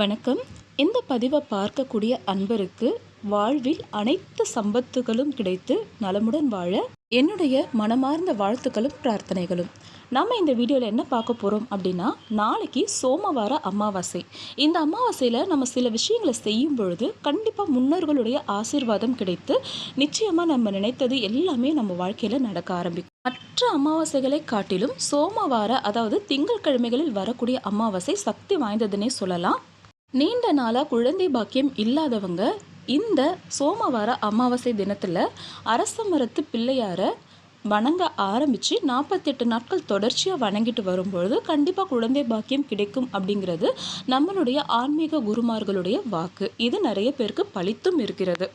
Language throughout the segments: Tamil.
வணக்கம். இந்த பதிவை பார்க்கக்கூடிய அன்பருக்கு வாழ்வில் அனைத்து சம்பத்துகளும் கிடைத்து நலமுடன் வாழ என்னுடைய மனமார்ந்த வாழ்த்துக்களும் பிரார்த்தனைகளும். நம்ம இந்த வீடியோவில் என்ன பார்க்க போகிறோம் அப்படின்னா நாளைக்கு சோமவார அமாவாசை. இந்த அமாவாசையில் நம்ம சில விஷயங்களை செய்யும் பொழுது கண்டிப்பாக முன்னோர்களுடைய ஆசீர்வாதம் கிடைத்து நிச்சயமாக நம்ம நினைத்தது எல்லாமே நம்ம வாழ்க்கையில் நடக்க ஆரம்பிக்கும். மற்ற அமாவாசைகளை காட்டிலும் சோமவார அதாவது திங்கட்கிழமைகளில் வரக்கூடிய அமாவாசை சக்தி வாய்ந்ததுன்னே சொல்லலாம். நீண்ட நாளாக குழந்தை பாக்கியம் இல்லாதவங்க இந்த சோமவார அமாவாசை தினத்தில் அரச மரத்து பிள்ளையாரை வணங்க ஆரம்பித்து நாற்பத்தெட்டு நாட்கள் தொடர்ச்சியாக வணங்கிட்டு வரும்பொழுது கண்டிப்பாக குழந்தை பாக்கியம் கிடைக்கும் அப்படிங்கிறது நம்மளுடைய ஆன்மீக குருமார்களுடைய வாக்கு. இது நிறைய பேருக்கு பழித்தும் இருக்கிறது.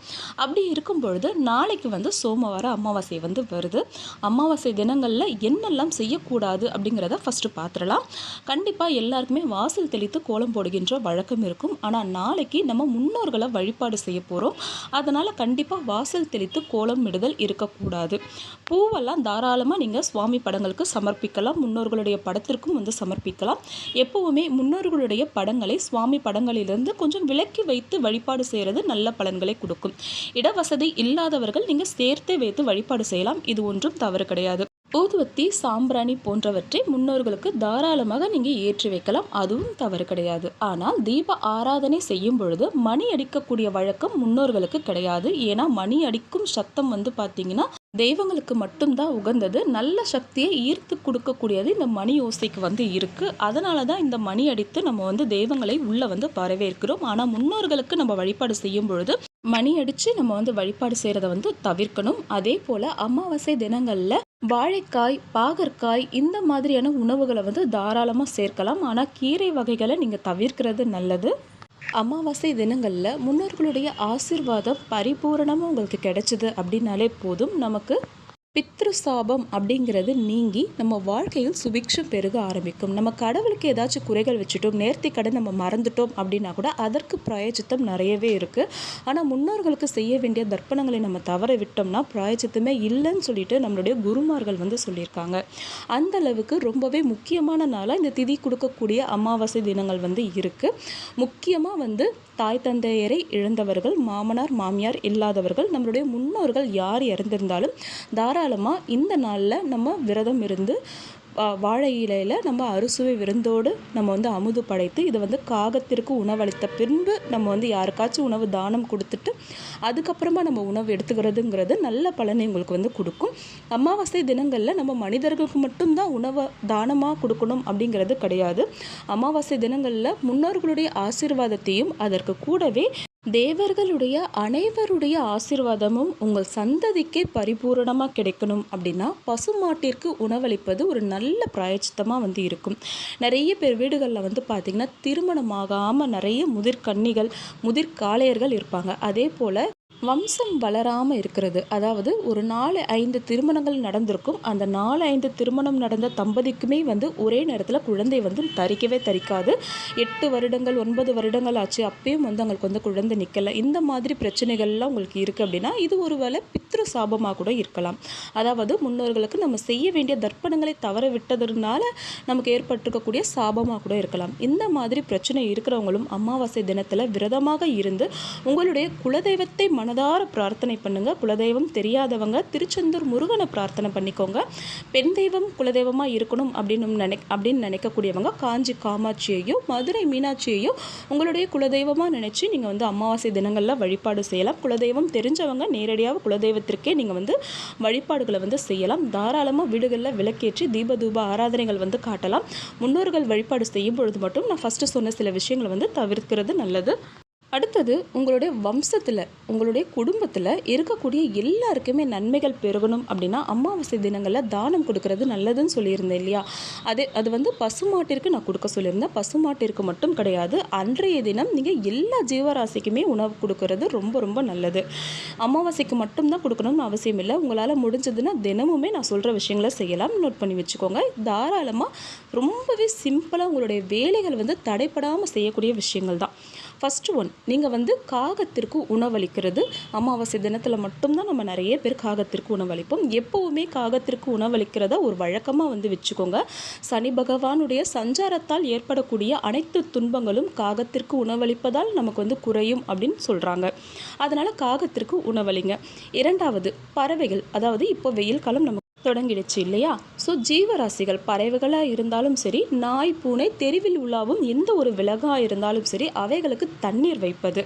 அப்படி இருக்கும் பொழுது நாளைக்கு வந்து சோமவார அமாவாசை வந்து வருது. அமாவாசை தினங்களில் என்னெல்லாம் செய்யக்கூடாது அப்படிங்கிறத ஃபஸ்ட்டு பார்த்துடலாம் கண்டிப்பாக எல்லாருக்குமே வாசல் தெளித்து கோலம் போடுகின்ற வழக்கம் இருக்கும். ஆனால் நாளைக்கு நம்ம முன்னோர்களை வழிபாடு செய்ய போகிறோம் அதனால் கண்டிப்பாக வாசல் தெளித்து கோலம் விடுதல் இருக்கக்கூடாது. பூ பூவெல்லாம் தாராளமாக நீங்கள் சுவாமி படங்களுக்கு சமர்ப்பிக்கலாம். முன்னோர்களுடைய படத்திற்கும் வந்து சமர்ப்பிக்கலாம். எப்போவுமே முன்னோர்களுடைய படங்களை சுவாமி படங்களிலிருந்து கொஞ்சம் விலக்கி வைத்து வழிபாடு செய்கிறது நல்ல பலன்களை கொடுக்கும். இடவசதி இல்லாதவர்கள் நீங்கள் சேர்த்தே வைத்து வழிபாடு செய்யலாம். இது ஒன்றும் தவறு கிடையாது. ஊதுவத்தி சாம்பிராணி போன்றவற்றை முன்னோர்களுக்கு தாராளமாக நீங்கள் ஏற்றி வைக்கலாம். அதுவும் தவறு கிடையாது. ஆனால் தீப ஆராதனை செய்யும் பொழுது மணி அடிக்கக்கூடிய வழக்கம் முன்னோர்களுக்கு கிடையாது. ஏன்னா மணி அடிக்கும் சத்தம் வந்து பார்த்தீங்கன்னா தெய்வங்களுக்கு மட்டும்தான் உகந்தது. நல்ல சக்தியை ஈர்த்து கொடுக்கக்கூடியது இந்த மணி ஓசைக்கு வந்து இருக்குது அதனால தான் இந்த மணி அடித்து நம்ம வந்து தெய்வங்களை உள்ளே வந்து வரவேற்கிறோம் ஆனால் முன்னோர்களுக்கு நம்ம வழிபாடு செய்யும் பொழுது மணி அடித்து நம்ம வந்து வழிபாடு செய்கிறத வந்து தவிர்க்கணும். அதே போல் அமாவாசை தினங்களில் வாழைக்காய் பாகற்காய் இந்த மாதிரியான உணவுகளை வந்து தாராளமாக சேர்க்கலாம். ஆனால் கீரை வகைகளை நீங்கள் தவிர்க்கிறது நல்லது. அமாவாசை தினங்களில் முன்னோர்களுடைய ஆசிர்வாதம் பரிபூரணமாக உங்களுக்கு கிடைச்சிது அப்படின்னாலே போதும். நமக்கு பித்ருசாபம் அப்படிங்கிறது நீங்கி நம்ம வாழ்க்கையில் சுபிக்ஷம் பெருக ஆரம்பிக்கும். நம்ம கடவுளுக்கு ஏதாச்சும் குறைகள் வச்சுட்டோம் நேர்த்தி கடன் நம்ம மறந்துட்டோம் அப்படின்னா கூட அதற்கு பிராயச்சித்தம் நிறையவே இருக்குது ஆனால் முன்னோர்களுக்கு செய்ய வேண்டிய தர்ப்பணங்களை நம்ம தவற விட்டோம்னா பிராயச்சித்தமே இல்லைன்னு சொல்லிட்டு நம்மளுடைய குருமார்கள் வந்து சொல்லியிருக்காங்க. அந்த அளவுக்கு ரொம்பவே முக்கியமான நாளாக இந்த திதி கொடுக்கக்கூடிய அமாவாசை தினங்கள் வந்து இருக்குது முக்கியமாக வந்து தாய் தந்தையரை இழந்தவர்கள் மாமனார் மாமியார் இல்லாதவர்கள் நம்மளுடைய முன்னோர்கள் யார் இறந்திருந்தாலும் தாராளமாக இந்த நாளில் நம்ம விரதம் இருந்து வாழை இலையில் நம்ம அறுசுவை விருந்தோடு நம்ம வந்து அமுது படைத்து இதை வந்து காகத்திற்கு உணவளித்த பின்பு நம்ம வந்து யாருக்காச்சும் உணவு தானம் கொடுத்துட்டு அதுக்கப்புறமா நம்ம உணவு எடுத்துக்கிறதுங்கிறது நல்ல பலனை உங்களுக்கு வந்து கொடுக்கும். அமாவாசை தினங்களில் நம்ம மனிதர்களுக்கு மட்டும்தான் உணவை தானமாக கொடுக்கணும் அப்படிங்கிறது கிடையாது. அமாவாசை தினங்களில் முன்னோர்களுடைய ஆசீர்வாதத்தையும் அதற்கு கூடவே தேவர்களுடைய அனைவருடைய ஆசிர்வாதமும் உங்கள் சந்ததிக்கே பரிபூரணமாக கிடைக்கணும் அப்படின்னா பசுமாட்டிற்கு உணவளிப்பது ஒரு நல்ல பிராயச்சித்தமாக வந்து இருக்கும். நிறைய பேர் வீடுகளில் வந்து பார்த்திங்கன்னா திருமணமாகாமல் நிறைய முதிர்கன்னிகள் முதிர்காளையர்கள் இருப்பாங்க. அதே போல் வம்சம் வளராமல் இருக்கிறது. அதாவது ஒரு நாலு ஐந்து திருமணங்கள் நடந்திருக்கும். அந்த நாலு ஐந்து திருமணம் நடந்த தம்பதிக்குமே வந்து ஒரே நேரத்தில் குழந்தை வந்து தரிக்கவே தரிக்காது. எட்டு வருடங்கள் ஒன்பது வருடங்கள் ஆச்சு. அப்பயும் வந்து அவங்களுக்கு வந்து குழந்தை நிற்கலை இந்த மாதிரி பிரச்சனைகள்லாம் உங்களுக்கு இருக்குது அப்படின்னா இது ஒரு வேளை பித்ரு சாபமாக கூட இருக்கலாம். அதாவது முன்னோர்களுக்கு நம்ம செய்ய வேண்டிய தர்ப்பணங்களை தவற விட்டதுனால நமக்கு ஏற்பட்டிருக்கக்கூடிய சாபமாக கூட இருக்கலாம். இந்த மாதிரி பிரச்சனை இருக்கிறவங்களும் அமாவாசை தினத்தில் விரதமாக இருந்து உங்களுடைய குலதெய்வத்தை மன மனதார பிரார்த்தனை பண்ணுங்கள் குலதெய்வம் தெரியாதவங்க திருச்செந்தூர் முருகனை பிரார்த்தனை பண்ணிக்கோங்க. பெண் தெய்வம் குலதெய்வமாக இருக்கணும் அப்படின்னு நினை அப்படின்னு நினைக்கக்கூடியவங்க காஞ்சி காமாட்சியையோ மதுரை மீனாட்சியையோ உங்களுடைய குலதெய்வமாக நினச்சி நீங்கள் வந்து அமாவாசை தினங்களில் வழிபாடு செய்யலாம். குலதெய்வம் தெரிஞ்சவங்க நேரடியாக குலதெய்வத்திற்கே நீங்கள் வந்து வழிபாடுகளை வந்து செய்யலாம். தாராளமாக வீடுகளில் விளக்கேற்றி தீப தூப ஆராதனைகள் வந்து காட்டலாம். முன்னோர்கள் வழிபாடு செய்யும் பொழுது மட்டும் நான் ஃபஸ்ட்டு சொன்ன சில விஷயங்களை வந்து தவிர்க்கிறது நல்லது. அடுத்தது உங்களுடைய வம்சத்தில் உங்களுடைய குடும்பத்தில் இருக்கக்கூடிய எல்லாருக்குமே நன்மைகள் பெருகணும் அப்படின்னா அமாவாசை தினங்களில் தானம் கொடுக்கறது நல்லதுன்னு சொல்லியிருந்தேன் இல்லையா? அதே அது வந்து பசுமாட்டிற்கு நான் கொடுக்க சொல்லியிருந்தேன். பசுமாட்டிற்கு மட்டும் கிடையாது. அன்றைய தினம் நீங்கள் எல்லா ஜீவராசிக்குமே உணவு கொடுக்கறது ரொம்ப ரொம்ப நல்லது. அமாவாசைக்கு மட்டும்தான் கொடுக்கணும்னு அவசியம் இல்லை. உங்களால் முடிஞ்சதுன்னா தினமுமே நான் சொல்கிற விஷயங்களை செய்யலாம். நோட் பண்ணி வச்சுக்கோங்க. தாராளமாக ரொம்பவே சிம்பிளாக உங்களுடைய வேலைகள் வந்து தடைப்படாமல் செய்யக்கூடிய விஷயங்கள் தான். ஃபஸ்ட்டு ஒன் நீங்கள் வந்து காகத்திற்கு உணவளிக்கிறது. அமாவாசை தினத்தில் மட்டும்தான் நம்ம நிறைய பேர் காகத்திற்கு உணவளிப்போம். எப்போவுமே காகத்திற்கு உணவளிக்கிறத ஒரு வழக்கமாக வந்து வச்சுக்கோங்க. சனி பகவானுடைய சஞ்சாரத்தால் ஏற்படக்கூடிய அனைத்து துன்பங்களும் காகத்திற்கு உணவளிப்பதால் நமக்கு வந்து குறையும் அப்படின்னு சொல்கிறாங்க அதனால் காகத்திற்கு உணவளிங்க. இரண்டாவது பறவைகள். அதாவது இப்போ வெயில் காலம் நமக்கு தொடங்கிடுச்சு இல்லையா? ஸோ ஜீவராசிகள் பறவைகளாக இருந்தாலும் சரி நாய் பூனை தெருவில் உலாவும் எந்த ஒரு விலகாக இருந்தாலும் சரி அவைகளுக்கு தண்ணீர் வைப்பது.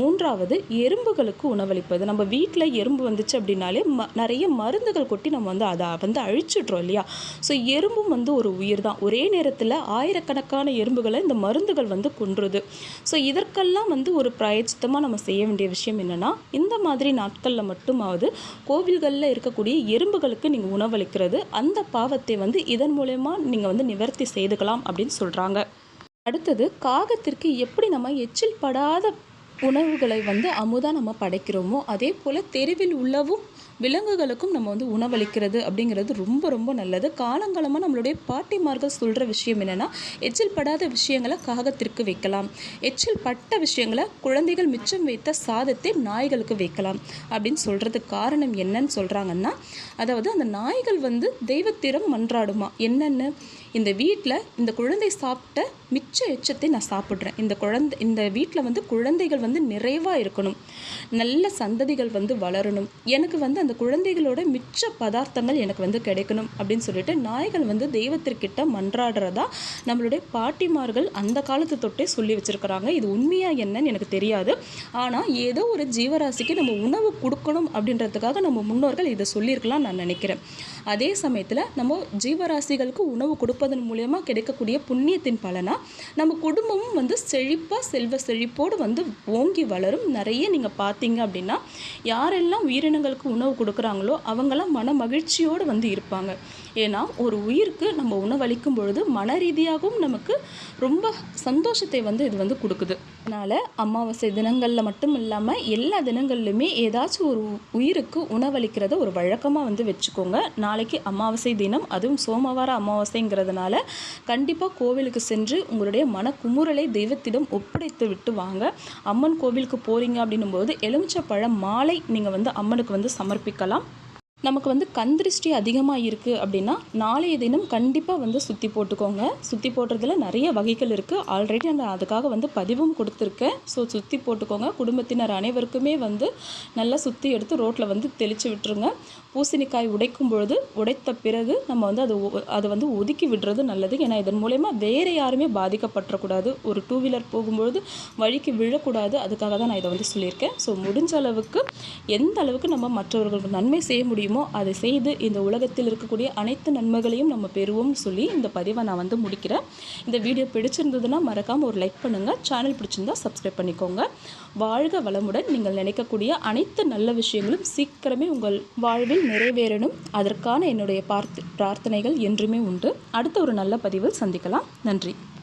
மூன்றாவது எறும்புகளுக்கு உணவளிப்பது. நம்ம வீட்டில் எறும்பு வந்துச்சு அப்படின்னாலே ம நிறைய மருந்துகள் கொட்டி நம்ம வந்து அதை வந்து அழிச்சிட்றோம் இல்லையா? ஸோ எறும்பும் வந்து ஒரு உயிர் தான் ஒரே நேரத்தில் ஆயிரக்கணக்கான எறும்புகளை இந்த மருந்துகள் வந்து கொன்றுது. ஸோ இதற்கெல்லாம் வந்து ஒரு பிராயச்சித்தமாக நம்ம செய்ய வேண்டிய விஷயம் என்னென்னா இந்த மாதிரி நாட்களில் மட்டுமாவது கோவில்களில் இருக்கக்கூடிய எறும்புகளுக்கு நீங்கள் உணவளிக்கிறது. அந்த பாவத்தை வந்து இதன் மூலயமா நீங்கள் வந்து நிவர்த்தி செய்துக்கலாம் அப்படின்னு சொல்கிறாங்க அடுத்தது காகத்திற்கு எப்படி நம்ம எச்சில் படாத உணவுகளை வந்து அமுதாக நம்ம படைக்கிறோமோ அதே போல் தெருவில் உள்ளவும் விலங்குகளுக்கும் நம்ம வந்து உணவளிக்கிறது அப்படிங்கிறது ரொம்ப ரொம்ப நல்லது. காலங்காலமாக நம்மளுடைய பாட்டிமார்கள் சொல்கிற விஷயம் என்னென்னா எச்சில் படாத விஷயங்களை காகத்திற்கு வைக்கலாம். எச்சில் பட்ட விஷயங்களை குழந்தைகள் மிச்சம் வைத்த சாதத்தை நாய்களுக்கு வைக்கலாம் அப்படின்னு சொல்கிறதுக்கு காரணம் என்னன்னு சொல்கிறாங்கன்னா அதாவது அந்த நாய்கள் வந்து தெய்வத்திடம் மன்றாடுமா? என்னென்னு? இந்த வீட்டில் இந்த குழந்தை சாப்பிட்ட மிச்ச எச்சத்தை நான் சாப்பிட்றேன். இந்த குழந்தை இந்த வீட்டில் வந்து குழந்தைகள் வந்து நிறைவாக இருக்கணும். நல்ல சந்ததிகள் வந்து வளரணும். எனக்கு வந்து அந்த குழந்தைகளோட மிச்ச பதார்த்தங்கள் எனக்கு வந்து கிடைக்கணும் அப்படின்னு சொல்லிட்டு நாய்கள் வந்து தெய்வத்திற்கிட்ட மன்றாடுறதா நம்மளுடைய பாட்டிமார்கள் அந்த காலத்து தொட்டே சொல்லி வச்சுருக்கிறாங்க. இது உண்மையாக என்னன்னு எனக்கு தெரியாது. ஆனால் ஏதோ ஒரு ஜீவராசிக்கு நம்ம உணவு கொடுக்கணும் அப்படின்றதுக்காக நம்ம முன்னோர்கள் இதை சொல்லியிருக்கலாம் நான் நினைக்கிறேன். அதே சமயத்தில் நம்ம ஜீவராசிகளுக்கு உணவு கொடுப்பதன் மூலயமா கிடைக்கக்கூடிய புண்ணியத்தின் பலனாக நம்ம குடும்பமும் வந்து செழிப்பாக செல்வ செழிப்போடு வந்து ஓங்கி வளரும். நிறைய நீங்கள் பார்த்தீங்க அப்படின்னா யாரெல்லாம் உயிரினங்களுக்கு உணவு கொடுக்குறாங்களோ அவங்களாம் மன மகிழ்ச்சியோடு வந்து இருப்பாங்க. ஏன்னா ஒரு உயிருக்கு நம்ம உணவளிக்கும் பொழுது மன ரீதியாகவும் நமக்கு ரொம்ப சந்தோஷத்தை வந்து இது வந்து கொடுக்குது. அதனால் அமாவாசை தினங்களில் மட்டும் இல்லாமல் எல்லா தினங்கள்லையுமே ஏதாச்சும் ஒரு உயிருக்கு உணவளிக்கிறத ஒரு வழக்கமாக வந்து வச்சுக்கோங்க. நாளைக்கு அமாவாசை தினம் அதுவும் சோமவார அமாவாசைங்கிறதுனால கண்டிப்பாக கோவிலுக்கு சென்று உங்களுடைய மன குமுறலை தெய்வத்திடம் ஒப்படைத்து விட்டு வாங்க. அம்மன் கோவிலுக்கு போகிறீங்க அப்படின்னும் போது எலுமிச்சை பழம் மாலை நீங்கள் வந்து அம்மனுக்கு வந்து சமர்ப்பிக்கலாம். நமக்கு வந்து கண் திருஷ்டி அதிகமாக இருக்குது அப்படின்னா நாளைய தினம் கண்டிப்பாக வந்து சுற்றி போட்டுக்கோங்க. சுற்றி போடுறதுல நிறைய வகைகள் இருக்குது ஆல்ரெடி நான் அதுக்காக வந்து பதிவும் கொடுத்துருக்கேன். ஸோ சுற்றி போட்டுக்கோங்க. குடும்பத்தினர் அனைவருக்குமே வந்து நல்லா சுற்றி எடுத்து ரோட்டில் வந்து தெளித்து விட்டுருங்க. பூசணிக்காய் உடைக்கும் பொழுது உடைத்த பிறகு நம்ம வந்து அது அதை வந்து ஒதுக்கி விடுறது நல்லது. ஏன்னா இதன் மூலயமா வேறு யாருமே பாதிக்கப்பட்டுறக்கூடாது ஒரு டூ வீலர் போகும்பொழுது வழிக்கு விழக்கூடாது. அதுக்காக தான் நான் இதை வந்து சொல்லியிருக்கேன். ஸோ முடிஞ்ச அளவுக்கு எந்த அளவுக்கு நம்ம மற்றவர்களுக்கு நன்மை செய்ய முடியுமோ அதை செய்து இந்த உலகத்தில் இருக்கக்கூடிய அனைத்து நன்மைகளையும் நம்ம பெறுவோம்னு சொல்லி இந்த பதிவை நான் வந்து முடிக்கிறேன். இந்த வீடியோ பிடிச்சிருந்ததுன்னா மறக்காமல் ஒரு லைக் பண்ணுங்கள் சேனல் பிடிச்சிருந்தா சப்ஸ்கிரைப் பண்ணிக்கோங்க. வாழ்க வளமுடன். நீங்கள் நினைக்கக்கூடிய அனைத்து நல்ல விஷயங்களும் சீக்கிரமே உங்கள் வாழ்வில் நிறைவேறணும். அதற்கான என்னுடைய பார்த்து பிரார்த்தனைகள் என்றுமே உண்டு. அடுத்த ஒரு நல்ல பதிவில் சந்திக்கலாம். நன்றி.